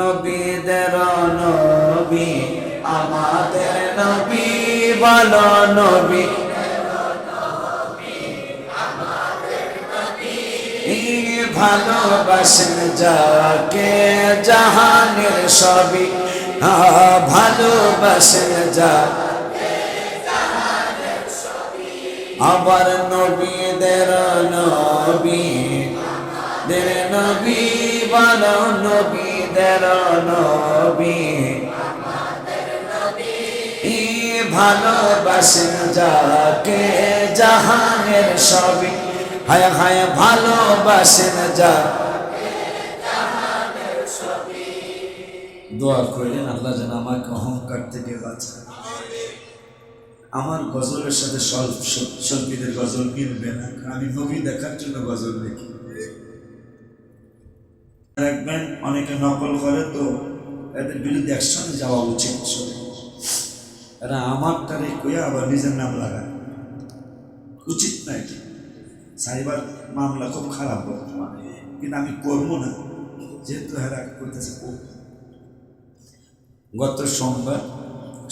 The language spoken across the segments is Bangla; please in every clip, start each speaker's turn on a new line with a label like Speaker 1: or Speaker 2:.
Speaker 1: নবীদের নবী, আমাদের নবী বল নবী। ভালোবাসেন যাকে, জাহানের সবই ভালোবাসেন যা আবার নবীদের নবী দের নবী বল নবীদের নবী। ভালোবাসেন যাকে? জাহানের সবই হায় হায়, ভালোবাসেন যা দোয়া করলেন, আল্লাহ যেন আমাকে অহংকার থেকে বাঁচায় আমার গজলের সাথে স্বল্প শিল্পীদের গজল মিলবে না আমি নবী দেখার জন্য গজল লিখি দেখবেন অনেকে নকল করে, তো এদের বিরুদ্ধে একসঙ্গে যাওয়া উচিত। এরা আমার তারিখ কইয়া আবার নিজের নাম লাগায়। উচিত না এটি। সাইবার মামলা খুব খারাপ বর্তমানে, কিন্তু আমি করব না, যেহেতু হেরা করতেছে গত সোমবার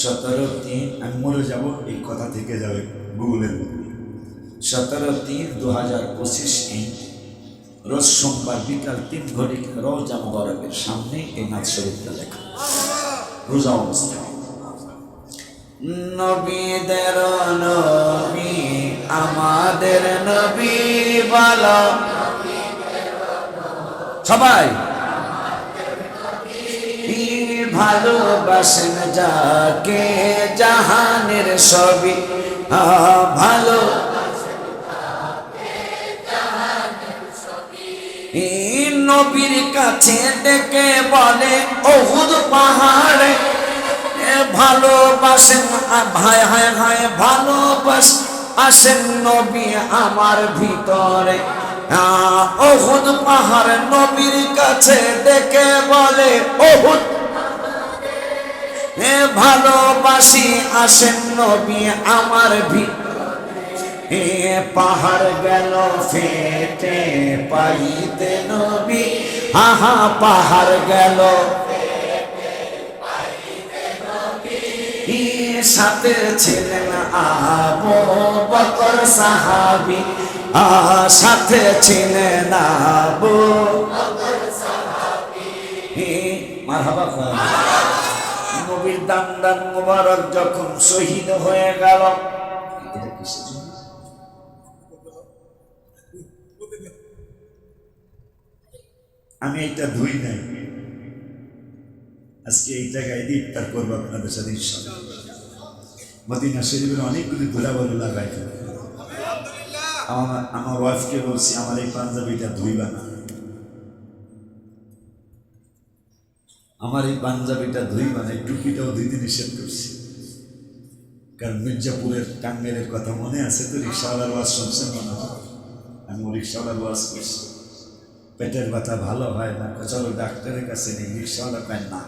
Speaker 1: সতেরো তিন, আমি মরে যাব, এই কথা থেকে যাবে গুগলের মধ্যে। সতেরো তিন দু হাজার পঁচিশ ইন রোজ সোমবার বিকাল তিন ঘড়ি রোজা মোবারকের সামনে এই নাচ শরীরটা লেখা। রোজা অবস্থা। নবীদের নবী আমাদের নবী বলো। সবাই। ভালোবাসেন যাকে জাহানের সবই ভালো নবীর কাছে ডেকে বলে, অহুদ পাহাড়ে ভালোবাসেন, ভাই, হায় হায়, ভালোবাস আসেন নবী আমার ভিতরে। অহুদ পাহাড় নবীর কাছে ডেকে বলে, অহুদ ভালোবাসি আসেন নবী আমার ভি এ পাহাড় গেল, ফেটে পাইতে নবী। আহা পাহাড় গেল সাথে ছিলেন আবু বকর সাহাবি। সাথে ছিলেন আবু মারহাবা নবীর দান দান মুবারক যখন শহীদ হয়ে গেল। এটা কিসের আমি এইটা ধুই নাই। আজকে এই জায়গায় দিয়ে ইফতার করব আপনাদের সাথে, ইনশাআল্লাহ। মদিনা শরীফের অনেকগুলি ধুলাবালু লাগাই আমার আমার ওয়াইফকে বলছি, আমার এই পাঞ্জাবিটা ধুইবা না। আমার এই পাঞ্জাবিটা ধুইবা না, এই টুপিটাও ধুইতে নিষেধ করছি। কারণ মির্জাপুরের টাঙ্গাইলের কথা মনে আছে তো, রিক্সাওয়ালার ওয়াজ শুনছেন মনে হয়? আমি রিক্সাওয়ালার ওয়াজ করছি। পেটের ব্যথা ভালো হয় না চলো ডাক্তারের কাছে নেই, রিক্সাওয়ালা পায় না,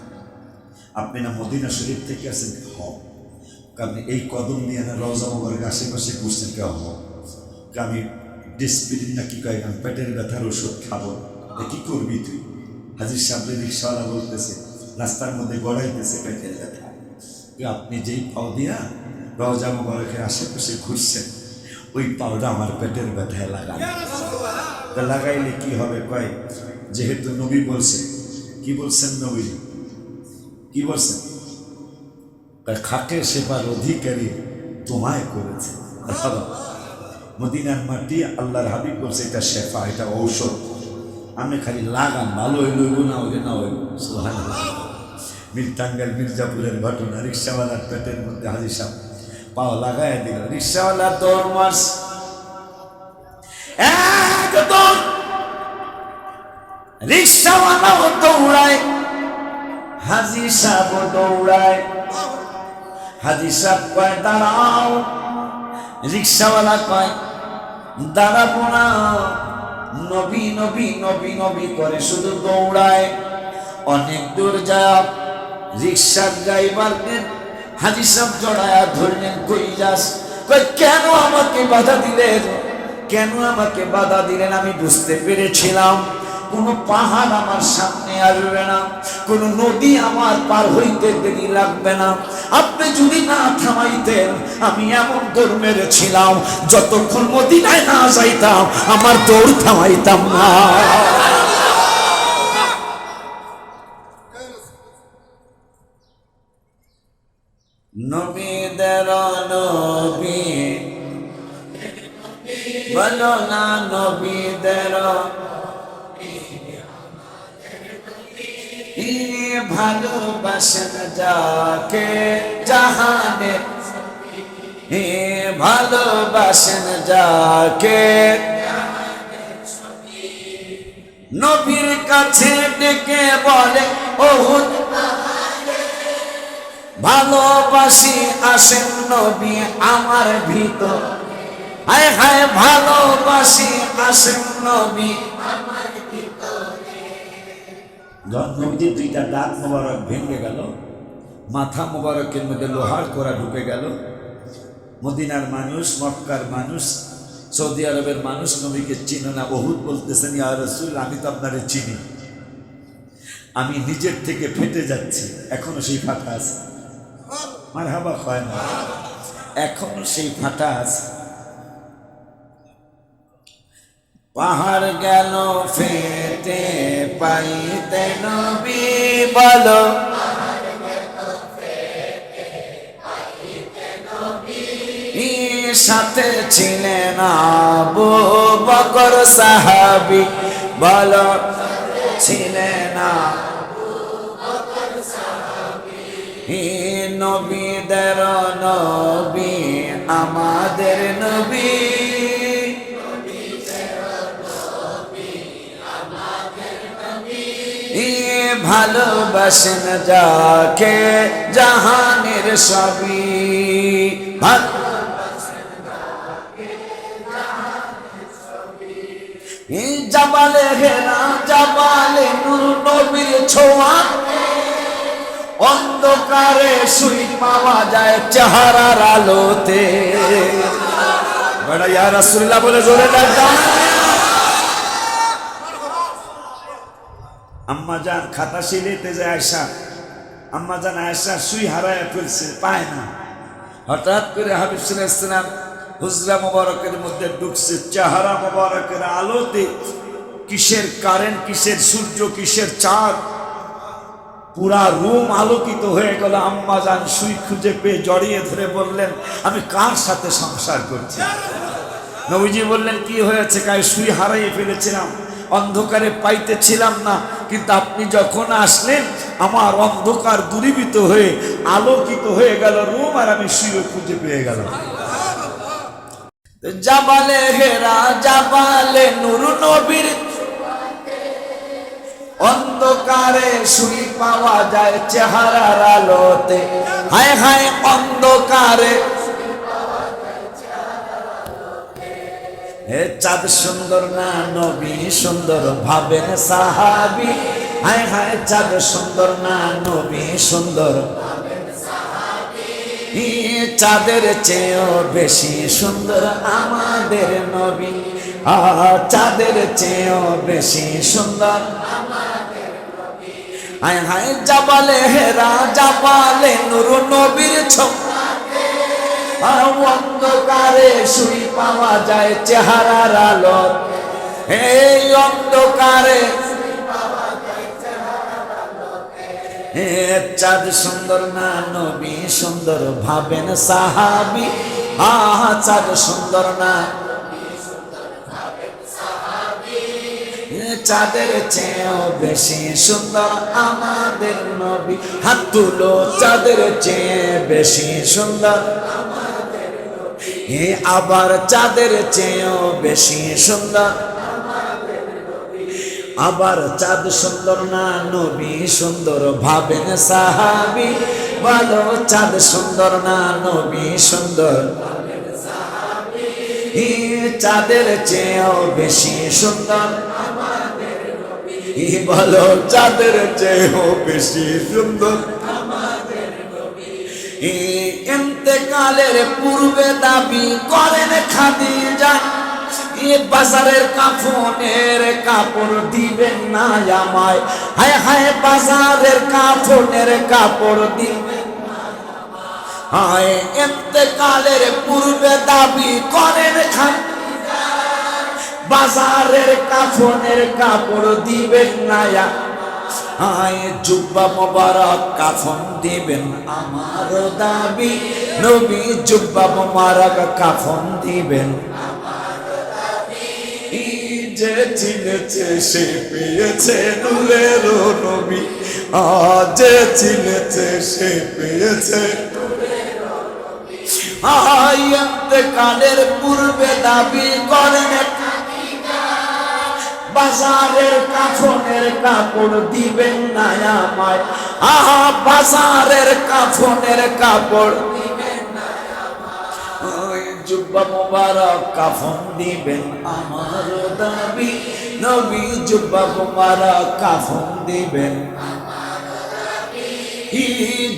Speaker 1: আপনি না মদিনা শরীফ থেকে আসেন হ আপনি এই কদম নিয়ে না রওজা মোবারক আশেপাশে ঘুরছেন, কেউ হ আমি ডিসপ্লিন না কি কয় পেটের ব্যথার ওষুধ খাব। কি করবি তুই? হাজির সামনে রিক্সাওয়ালা বলতেছে, রাস্তার মধ্যে গড়াইতেছে পেটের ব্যথা। আপনি যেই পাও দিয়া রওজা আশেপাশে ঘুরছেন ওই পাওটা আমার পেটের ব্যথায় লাগান তা লাগাইলে কি হবে? কয় যেহেতু নবী বলছে কি বলছেন নবী? কি বলছেন? খাকে সেবার অধিকারী তোমায় করেছে। মদিনার মাটি আল্লাহর হাবিব বলছে এটা শেফা এটা ঔষধ। আমি খালি লাগান ভালো হইল হইব না হইলে না হইব। সুবহানাল্লাহ। মির টাঙ্গাইল মির্জাপুরের ঘটনা রিক্সাওয়ালার পেটের মধ্যে হাজির সাহেব। পাও লাগাই দিল। রিক্সাওয়ালা দৌড় মারস একদম রিক্সাওয়ালাও দৌড়ায়, হাজি সাহেব দৌড়ায়। হাজি সাহেব কয়, দাঁড়াও। রিক্সাওয়ালা কয়, দাঁড়াবো না। নবী নবী নবী নবী করে শুধু দৌড়ায়। অনেক দূর যায় রিক্সার ড্রাইভারকে হাজি সাহেব জড়ায়া ধরলেন, কই যাস? কেন আমাকে বাধা দিলেন? কেন আমাকে বাধা দিলেন আমি বুঝতে পেরেছিলাম। কোনো পাহাড় আমার সামনে আসবে না, কোনো নদী আমার পার হইতে দেরি লাগবে না। আপনি যদি না থামাইতেন, আমি এমন দৌড় মেরেছিলাম, যতক্ষণ মদিনায় না যাইতাম, আমার দৌড় থামাইতাম না। নবী বলো না নবীদের ভালোবাসেন যাকে জাহানে। ভালোবাসেন যাকে নবীর কাছে ডেকে বলে ওহুদ ভালোবাসি আসেন নবী আমার ভিতর। হায় হায়, ভালোবাসি আসেন নবী নবীজির দুইটা দাঁত মোবারক ভেঙে গেল, মাথা মোবারকের মধ্যে লোহার করা ঢুকে গেল, মদিনার মানুষ, মক্কার মানুষ, সৌদি আরবের মানুষ নবীকে চিনো না, বহুত বলতেছেন, ইয়া আমি তো আপনারে চিনি। আমি নিজের থেকে ফেটে যাচ্ছি, এখনও সেই ফাটা আছে। মার হাবা হয় না। এখনও সেই ফাটা আছে। পাহাড় গেল, ফেটে পাইতে নবী বলো। সাথে ছিলেন আবু বকর সাহাবি। বলো, ছিলেন হি নবীদের নবী আমাদের নবী। ভালোবাসেন যাকে জাহানের সবই। জাবালে হেরা জাবালে নূর নবীর ছোঁয়া। অন্ধকারে সুই পাওয়া যায় চেহারার আলোতে। বড় ইয়া রাসূলুল্লাহ বলে, জোরে ডাকতাম আম্মা জান খাতা সিলেতে যায় আয়সা আম্মা জান আয়সা সুই হারায় ফেলছে, পায় না। হঠাৎ করে হাবিব ইসলাম হুজরা মোবারকের মধ্যে ঢুকছে, চেহারা মোবারকের আলোতে। কিসের কারেন্ট কিসের সূর্য, কিসের চাঁদ? পুরা রুম আলোকিত হয়ে গেল। আম্মা যান সুই খুঁজে পেয়ে জড়িয়ে ধরে বললেন, আমি কার সাথে সংসার করছি? নবীজি বললেন, কি হয়েছে কায়? সুই হারাইয়ে ফেলেছিলাম। অন্ধকারে পাইতেছিলাম না। কিন্তু আপনি যখন আসলেন, আমার অন্ধকার দূরীভূত হয়ে আলোকিত হয়ে গেল রুম আর আমি শুয়ে খুঁজে পেয়ে গেলাম। জাবালে হেরা, জাবালে নুর নবীর অন্ধকারে শুই পাওয়া যায় চেহারার আলোতে। হায় হায়, অন্ধকারে হে চাঁদ সুন্দর না নবী, সুন্দর ভাবেন সাহাবি। হায় হায়, চাঁদ সুন্দর না নবী, সুন্দর চাঁদের চেয়েও বেশি সুন্দর আমাদের নবী। আ, চাঁদের চেয়েও বেশি সুন্দর হায় হায় জাবালে হেরা জাবালে নুর নবীর অন্ধকারে শুই পাওয়া যায় চেহারার আলো। এই অন্ধকারে চাঁদ সুন্দর না, নবী সুন্দর ভাবেন সাহাবি। আহা, চাঁদ সুন্দর না চাঁদের চেয়েও বেশি সুন্দর আমাদের নবী। হাত তুলো চাঁদের চেয়ে বেশি সুন্দর এ আবার চাঁদের চেয়েও বেশি সুন্দর আবার চাঁদ সুন্দর না নবী, সুন্দর ভাবেন সাহাবি। বলো চাঁদ সুন্দর না নবী, সুন্দর চাঁদের চেয়েও বেশি সুন্দর ই বলো, চাঁদের চেয়েও বেশি সুন্দর। এই ইন্তেকালের পূর্বে দাবি করেন খাদিজা।
Speaker 2: এ বাজারের কাফনের কাপড় দিবেন না আমায়। হায় হায়, বাজারের কাফনের কাপড় দিবেন হায় এতেকালের পূর্বে দাবি করেন খান বাজারের কাফনের কাপড় দিবেন না হায় জুব্বা মোবারক, কাফন দিবেন আমার দাবি। নবী জুব্বা মোবারক, কাফন দিবেন
Speaker 1: যে চিনেছে, সে পেয়েছে নূরের নবী। যে চিনেছে, সে পেয়েছে
Speaker 2: কালের পূর্বে দাবি করেন বাজারের কাফনের কাপড় দিবেন না আমায়। আহা, বাজারের কাফনের কাপড় জুব্বা মোবারক কাফন দিবেন আমার দাবি। নবী জুব্বা মোবারক কাফন দিবেন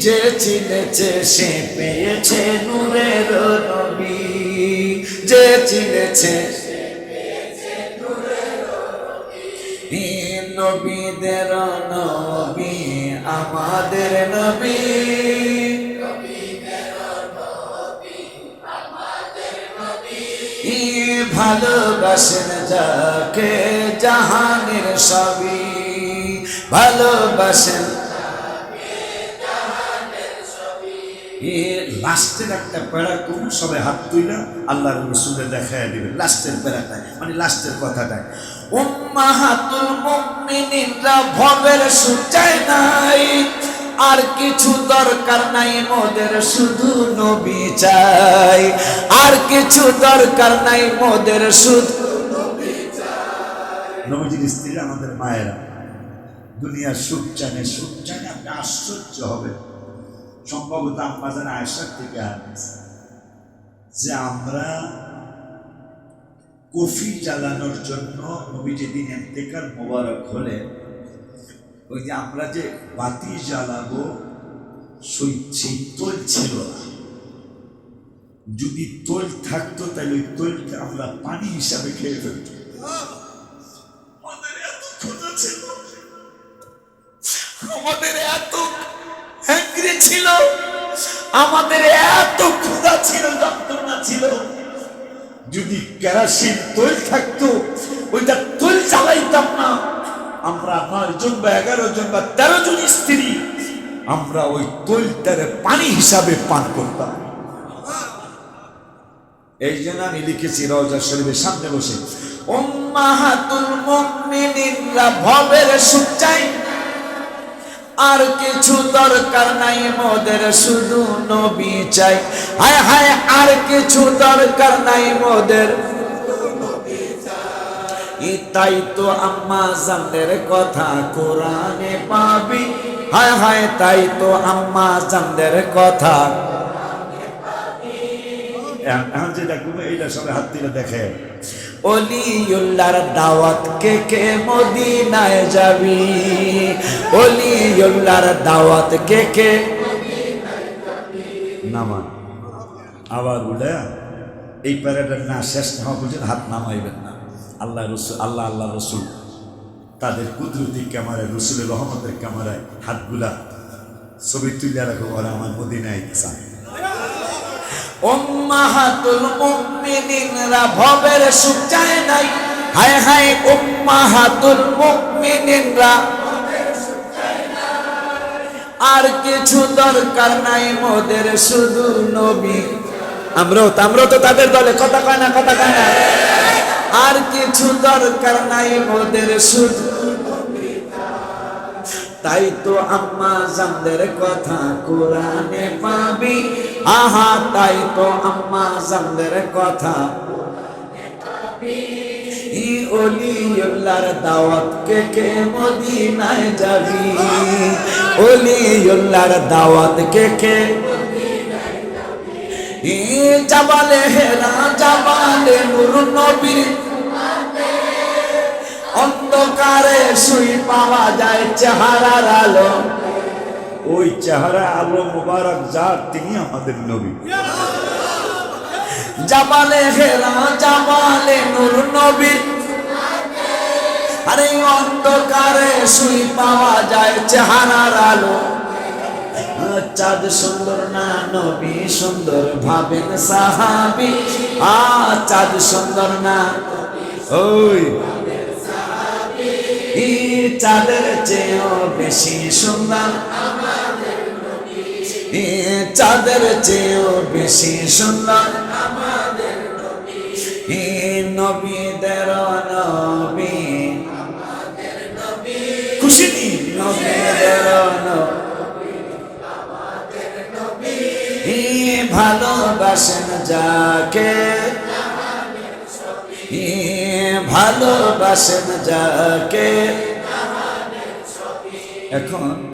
Speaker 2: যে চিনেছে, সে পেয়েছে নূরের নবী। যে চিনেছে নবীদের নবী, আমাদের নবী। ভালোবাসেন যাকে জাহানের সবই, ভালোবাসেন
Speaker 1: লাস্টের একটা প্যারা কোন সবাই হাত তুইলা আল্লাহ রসুলে দেখায় দিবে, লাস্টের প্যারাটায় মানে লাস্টের কথাটায়।
Speaker 2: উম্মাহাতুল মুমিনিনরা ভবের সুচায় নাই। আর কিছু দরকার নাই মোদের, শুধু নবী চাই। আর কিছু দরকার নাই মোদের, শুধু
Speaker 1: নবীজির স্ত্রী আমাদের মায়েরা। দুনিয়ার সুখ চানে সুখ চানে আপনি আশ্চর্য হবে সম্ভবত আমাদের আয়সার থেকে আনিস যে আমরা কফি জ্বালানোর জন্য নবী যেদিন এতেকার মোবারক হলে ওই যে আমরা যে বাতি জ্বালাবো, সেই তোল ছিল যদি তোল থাকতো, তাহলে ওই তোলকে আমরা পানি হিসাবে খেয়ে ফেলতাম। আমাদের এত ছিল।
Speaker 2: আমাদের এত হ্যাংরি ছিল। আমাদের এত ক্ষুধা ছিল, যন্ত্রণা ছিল।
Speaker 1: যদি কেরাসিন তৈল থাকতো, ওইটা তৈল চালাইতাম না। আমরা নয় জন বা এগারো জন বা তেরো জন স্ত্রী, আমরা ওই তৈলটারে পানি হিসাবে পান করতাম। এই জন্য আমি লিখেছি, রওজা শরীফের সামনে বসে,
Speaker 2: উম্মাহাতুল মুমিনিনরা ভবের সুখ আর কিছু দরকার নাই মোদের, শুধু নবী চাই। হায় হায়, আর কিছু দরকার নাই মোদের। তাই তো আম্মা জানদের কথা কোরআনে পাবি। হায় হায়, তাই তো আম্মা জানদের কথা।
Speaker 1: এখন যেটা করব এইটা সবাই হাত দিলে দেখে
Speaker 2: অলিউল্লার দাওয়াত কে কে মদিনায় যাবি? অলিউল্লার দাওয়াত কে কে
Speaker 1: নামান। আবার উঠে, এই প্যারাটার না শেষ না পর্যন্ত হাত নামাইবেন না। আল্লাহ রসুল, আল্লাহ আল্লাহ রসুল। তাদের কুদরতি ক্যামেরায়, রসুলের রহমতের ক্যামেরায় হাতগুলা ছবি তুলে রাখো, ওরা আমার মদিনায় চায়
Speaker 2: উম্মাহাতুল মুমিনিনরা ভবের সুখ চায় নাই। হায় হায় উম্মাহাতুল মুমিনিনরা আর কিছু দরকার নাই মোদের শুধু নবী। আমরাও আমরাও তো তাদের দলে। কথা কয় না, কথা কয় না। আর কিছু দরকার নাই মোদের শুধু তাই তো আম্মা জানদের কথা কোরআনে পাবি। আহা, তাই তো আম্মা জানদের কথা ই অলিউল্লার দাওয়াত কে কে মদিনায় যাবি? অলিউল্লার দাওয়াত কে কে ই জাবালে হেরা জাবালে নূর নবীর অন্ধকারে শুই পাওয়া যায় চেহারার আলো।
Speaker 1: ওই চেহারা আলো মোবারক যার, তিনি আমাদের নবী।
Speaker 2: জামালে হেরা জামালে নূর নবীর আরে অন্ধকারে শুই পাওয়া যায় চেহারার আলো। চাঁদ সুন্দর না, নবী সুন্দর, ভাবেন সাহাবি। আ, চাঁদ সুন্দর না। ওই চাঁদের চেয়েও বেশি সুন্দর। চাঁদের চেয়েও বেশি সুন্দর। নবীদের নবী। খুশি নবীদের ভালোবাসেন যাকে। ভালোবাসেন যাকে। এখন